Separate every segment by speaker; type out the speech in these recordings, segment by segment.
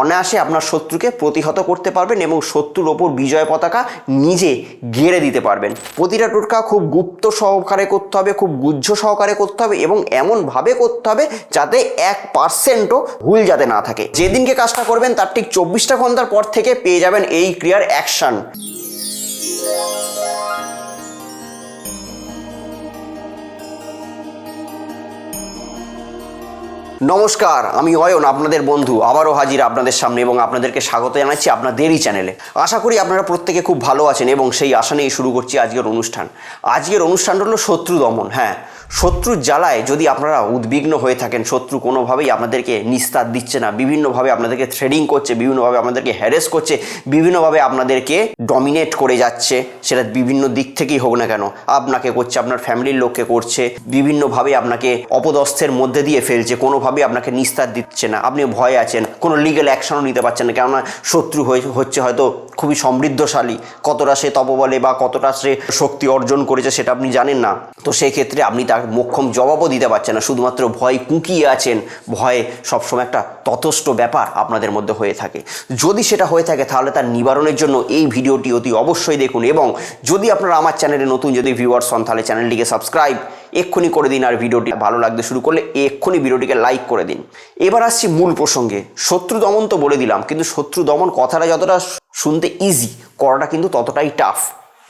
Speaker 1: অনায়াসে আপনার শত্রুকে প্রতিহত করতে পারবেন এবং শত্রুর ওপর বিজয় পতাকা নিজে গেড়ে দিতে পারবেন। প্রতিটা টোটকা খুব গুপ্ত সহকারে করতে হবে, খুব গুহ্য সহকারে করতে হবে এবং এমনভাবে করতে হবে যাতে এক পার্সেন্টও ভুল যাতে না থাকে। যেদিনকে কাজটা করবেন তার ঠিক চব্বিশটা ঘণ্টার পর থেকে পেয়ে যাবেন এই ক্রিয়ার অ্যাকশন। নমস্কার, আমি অয়ন, আপনাদের বন্ধু। আবারও হাজির আপনাদের সামনে এবং আপনাদেরকে স্বাগত জানাচ্ছি আপনাদেরই চ্যানেলে। আশা করি আপনারা প্রত্যেকে খুব ভালো আছেন এবং সেই আশা নিয়েই শুরু করছি আজকের অনুষ্ঠান। আজকের অনুষ্ঠানটা হলো শত্রু দমন হ্যাঁ। শত্রুর জ্বালায় যদি আপনারা উদ্বিগ্ন হয়ে থাকেন, শত্রু কোনোভাবেই আপনাদেরকে নিস্তার দিচ্ছে না, বিভিন্নভাবে আপনাদেরকে থ্রেডিং করছে, বিভিন্নভাবে আপনাদেরকে হ্যারেস করছে, বিভিন্নভাবে আপনাদেরকে ডমিনেট করে যাচ্ছে, সেটা বিভিন্ন দিক থেকেই হোক না কেন, আপনাকে করছে, আপনার ফ্যামিলির লোককে করছে, বিভিন্নভাবে আপনাকে অপদস্থের মধ্যে দিয়ে ফেলছে, কোনোভাবেই আপনাকে নিস্তার দিচ্ছে না, আপনি ভয়ে আছেন, কোনো লিগ্যাল অ্যাকশনও নিতে পারছেন না, কেননা শত্রু হচ্ছে হয়তো খুবই সমৃদ্ধশালী, কতটা সে তপবলে বা কতটা সে শক্তি অর্জন করেছে সেটা আপনি জানেন না, তো সেই ক্ষেত্রে আপনি তার মোক্ষম জবাবও দিতে পারছেন না। শুধুমাত্র ভয় কুঁকিয়ে আছেন। ভয়ে সবসময় একটা তথস্থ ব্যাপার আপনাদের মধ্যে হয়ে থাকে। যদি সেটা হয়ে থাকে, তাহলে তার নিবারণের জন্য এই ভিডিওটি অতি অবশ্যই দেখুন এবং যদি আপনারা আমার চ্যানেলে নতুন, যদি ভিউয়ার্স হন, তাহলে চ্যানেলটিকে সাবস্ক্রাইব এক্ষুনি করে দিন আর ভিডিওটি ভালো লাগতে শুরু করলে এক্ষুনি ভিডিওটিকে লাইক করে দিন। এবার আসছি মূল প্রসঙ্গে। শত্রু দমন তো বলে দিলাম, কিন্তু শত্রু দমন কথাটা যতটা শুনতে ইজি করাটা কিন্তু ততটাই টাফ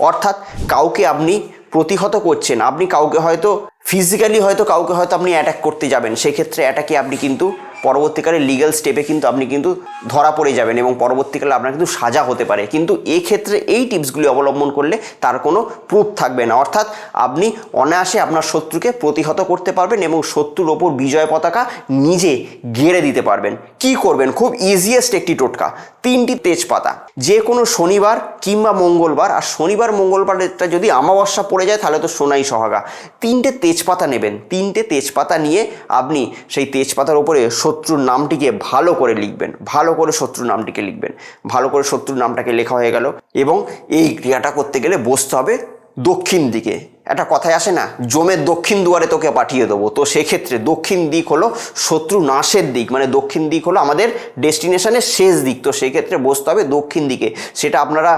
Speaker 1: অর্থাৎ কাউকে আপনি প্রতিহত করছেন, আপনি কাউকে হয়তো ফিজিক্যালি হয়তো কাউকে হয়তো আপনি অ্যাটাক করতে যাবেন সেক্ষেত্রে অ্যাটাকে আপনি কিন্তু পরবর্তীকালে লিগ্যাল স্টেপে কিন্তু আপনি কিন্তু ধরা পড়ে যাবেন এবং পরবর্তীকালে আপনার কিন্তু সাজা হতে পারে। কিন্তু এই ক্ষেত্রে এই টিপসগুলি অবলম্বন করলে তার কোনো প্রুফ থাকবে না। অর্থাৎ আপনি অনায়াসে আপনার শত্রুকে প্রতিহত করতে পারবেন এবং শত্রুর ওপর বিজয় পতাকা নিজে গেড়ে দিতে পারবেন। কি করবেন? খুব ইজিয়েস্ট একটি টোটকা, তিনটি তেজপাতা। যে কোনো শনিবার কিংবা মঙ্গলবার, আর শনিবার মঙ্গলবারটা যদি আমাবস্যা পড়ে যায়, তাহলে তো সোনাই সহাগা। তিনটে তেজপাতা নেবেন। তিনটে তেজপাতা নিয়ে আপনি সেই তেজপাতার উপরে শত্রুর নামটিকে ভালো করে লিখবেন, ভালো করে শত্রুর নামটিকে লিখবেন, ভালো করে শত্রুর নামটাকে লেখা হয়ে গেল এবং এই ক্রিয়াটা করতে গেলে বসতে হবে দক্ষিণ দিকে। একটা কথায় আসে না, জমের দক্ষিণ দুয়ারে তোকে পাঠিয়ে দেবো। তো সেক্ষেত্রে দক্ষিণ দিক হলো শত্রু নাশের দিক মানে দক্ষিণ দিক হলো আমাদের ডেস্টিনেশনের শেষ দিক। তো সেক্ষেত্রে বসতে হবে দক্ষিণ দিকে। সেটা আপনারা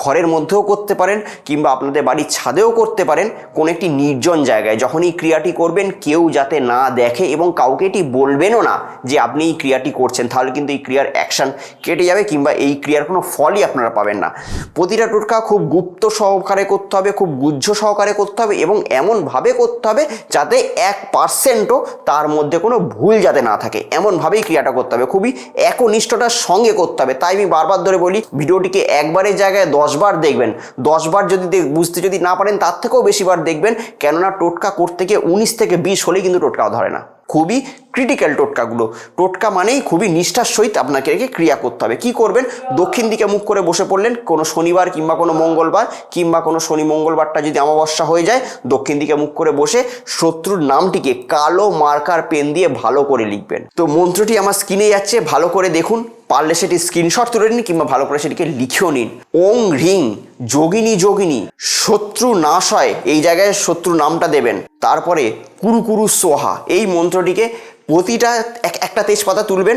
Speaker 1: ঘরের মধ্যেও করতে পারেন কিংবা আপনাদের বাড়ির ছাদেও করতে পারেন কোনো একটি নির্জন জায়গায়। যখন এই ক্রিয়াটি করবেন, কেউ যাতে না দেখে এবং কাউকে এটি বলবেনও না যে আপনি এই ক্রিয়াটি করছেন, তাহলে কিন্তু এই ক্রিয়ার অ্যাকশন কেটে যাবে কিংবা এই ক্রিয়ার কোনো ফলই আপনারা পাবেন না। প্রতিটা টোটকা খুব গুপ্ত সহকারে করতে হবে, খুব গুহ্য সহকারে করতে হবে এবং এমনভাবে করতে হবে যাতে এক পার্সেন্টও তার মধ্যে কোনো ভুল যাতে না থাকে। এমনভাবেই ক্রিয়াটা করতে হবে। খুবই একনিষ্ঠতার সঙ্গে করতে হবে। তাই আমি বারবার ধরে বলি, ভিডিওটিকে একবারের জায়গায় দশবার দেখবেন। দশবার যদি বুঝতে যদি না পারেন, তার থেকেও বেশিবার দেখবেন। কেননা টোটকা করতে গিয়ে উনিশ থেকে বিশ হলেই কিন্তু টোটকাও ধরে না। খুবই ক্রিটিক্যাল টোটকাগুলো। টোটকা মানেই খুবই নিষ্ঠার সহিত আপনাকে রেখে ক্রিয়া করতে হবে। কি করবেন? দক্ষিণ দিকে মুখ করে বসে পড়লেন। কোনো শনিবার কিংবা কোনো মঙ্গলবার, কিংবা কোনো শনি মঙ্গলবারটা যদি অমাবস্যা হয়ে যায়, দক্ষিণ দিকে মুখ করে বসে শত্রুর নামটিকে কালো মার্কার পেন দিয়ে ভালো করে লিখবেন। তো মন্ত্রটি আমার স্ক্রিনে যাচ্ছে, ভালো করে দেখুন। পারলে সেটি স্ক্রিনশট তুলে নিন কিংবা ভালো করে সেটিকে লিখেও নিন। ওং রিং, যোগিনী যোগিনী, শত্রু নাশ হয় এই জায়গায় শত্রু নামটা দেবেন। তারপরে কুরু কুরু সোহা, এই মন্ত্রটিকে প্রতিটা এক একটা তেজপাতা তুলবেন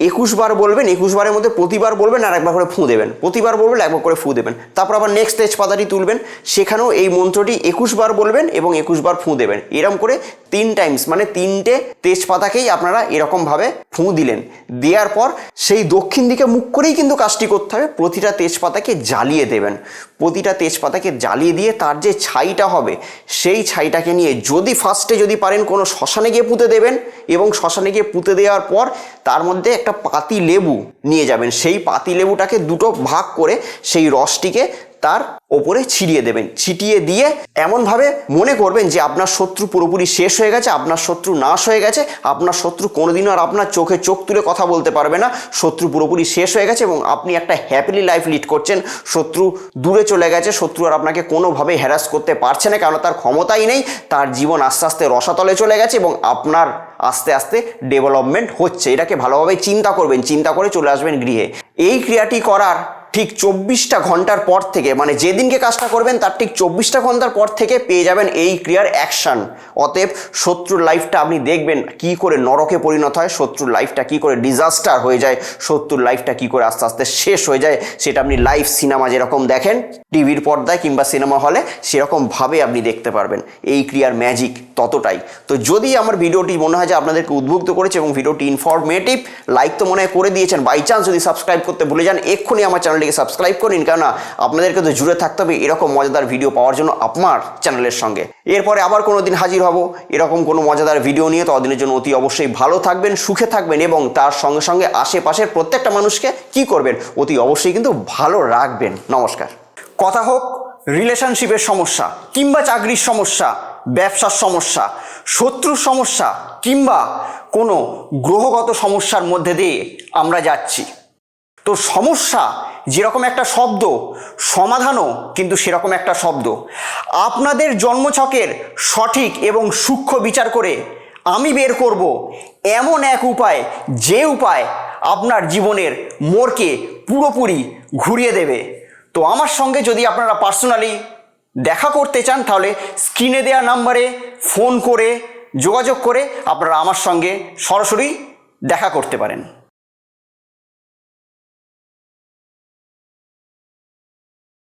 Speaker 1: একুশ বার বলবেন একুশ বারের মধ্যে প্রতিবার বলবেন আর একবার করে ফু দেবেন। প্রতিবার বলবেন, একবার করে ফু দেবেন। তারপর আবার নেক্সট তেজপাতাটি তুলবেন। সেখানেও এই মন্ত্রটি একুশ বার বলবেন এবং একুশ বার ফু দেবেন। এরকম করে তিন টাইমস মানে তিনটে তেজপাতাকেই আপনারা এরকমভাবে ফু দিলেন। দেওয়ার পর সেই দক্ষিণ দিকে মুখ করেই কিন্তু কাজটি করতে হবে। প্রতিটা তেজপাতাকে জ্বালিয়ে দেবেন। প্রতিটা তেজপাতাকে জ্বালিয়ে দিয়ে তার যে ছাইটা হবে, সেই ছাইটাকে নিয়ে যদি ফার্স্টে যদি পারেন কোনো শ্মশানে গিয়ে পুঁতে দেবেন এবং শ্মশানে গিয়ে পুঁতে দেওয়ার পর তার মধ্যে একটা পাতি লেবু নিয়ে যাবেন। সেই পাতি লেবুটাকে দুটো ভাগ করে সেই রসটিকে তার ওপরে ছিটিয়ে দেবেন। ছিটিয়ে দিয়ে এমনভাবে মনে করবেন যে আপনার শত্রু পুরোপুরি শেষ হয়ে গেছে, আপনার শত্রু নাশ হয়ে গেছে, আপনার শত্রু কোনোদিনও আর আপনার চোখে চোখ তুলে কথা বলতে পারবে না। শত্রু পুরোপুরি শেষ হয়ে গেছে এবং আপনি একটা হ্যাপিলি লাইফ লিড করছেন। শত্রু দূরে চলে গেছে, শত্রু আর আপনাকে কোনোভাবে হ্যারাস করতে পারছে না কারণ তার ক্ষমতাই নেই, তার জীবন আস্তে আস্তে রসাতলে চলে গেছে এবং আপনার আস্তে আস্তে ডেভেলপমেন্ট হচ্ছে। এটাকে ভালোভাবে চিন্তা করবেন, চিন্তা করে চলে আসবেন গৃহে। এই ক্রিয়াটি করার ঠিক চব্বিশটা ঘণ্টার পর থেকে মানে যেদিনকে কাজটা করবেন তার ঠিক চব্বিশটা ঘণ্টার পর থেকে পেয়ে যাবেন এই ক্রিয়ার অ্যাকশন অতএব শত্রুর লাইফটা আপনি দেখবেন কি করে নরকে পরিণত হয়, শত্রুর লাইফটা কি করে ডিজাস্টার হয়ে যায়, শত্রুর লাইফটা কি করে আস্তে আস্তে শেষ হয়ে যায়, সেটা আপনি লাইভ সিনেমা যেরকম দেখেন, টিভির পর্দায় কিংবা সিনেমা হলে সেরকমভাবে আপনি দেখতে পারবেন। এই ক্রিয়ার ম্যাজিক ততটাই। তো যদি আমার ভিডিওটি মনে হয় যে আপনাদেরকে উদ্বুদ্ধ করেছে এবং ভিডিওটি ইনফরমেটিভ লাইক তো মনে হয় করে দিয়েছেন বাই চান্স যদি সাবস্ক্রাইব করতে ভুলে যান, এক্ষুনি আমার চ্যানেলটিকে সাবস্ক্রাইব করুন কেননা আপনাদেরকে তো জুড়ে থাকতে হবে এরকম মজাদার ভিডিও পাওয়ার জন্য আপনার চ্যানেলের সঙ্গে। এরপরে আবার কোনো দিন হাজির হব এরকম কোনো মজাদার ভিডিও নিয়ে। ততদিনের জন্য অতি অবশ্যই ভালো থাকবেন, সুখে থাকবেন এবং তার সঙ্গে সঙ্গে আশেপাশের প্রত্যেকটা মানুষকে কি করবেন অতি অবশ্যই কিন্তু ভালো রাখবেন। নমস্কার। কথা হোক রিলেশনশিপের সমস্যা কিংবা চাকরির সমস্যা, ব্যবসার সমস্যা, শত্রুর সমস্যা কিংবা কোনো গ্রহগত সমস্যার মধ্যে দিয়ে আমরা যাচ্ছি। তো সমস্যা যেরকম একটা শব্দ, সমাধানও কিন্তু সেরকম একটা শব্দ। আপনাদের জন্মছকের সঠিক এবং সূক্ষ্ম বিচার করে আমি বের করব এমন এক উপায় যে উপায় আপনার জীবনের মোড়কে পুরোপুরি ঘুরিয়ে দেবে। তো আমার সঙ্গে যদি আপনারা পার্সোনালি দেখা করতে চান, তাহলে স্ক্রিনে দেওয়া নাম্বারে ফোন করে যোগাযোগ করে আপনারা আমার সঙ্গে সরাসরি দেখা করতে পারেন।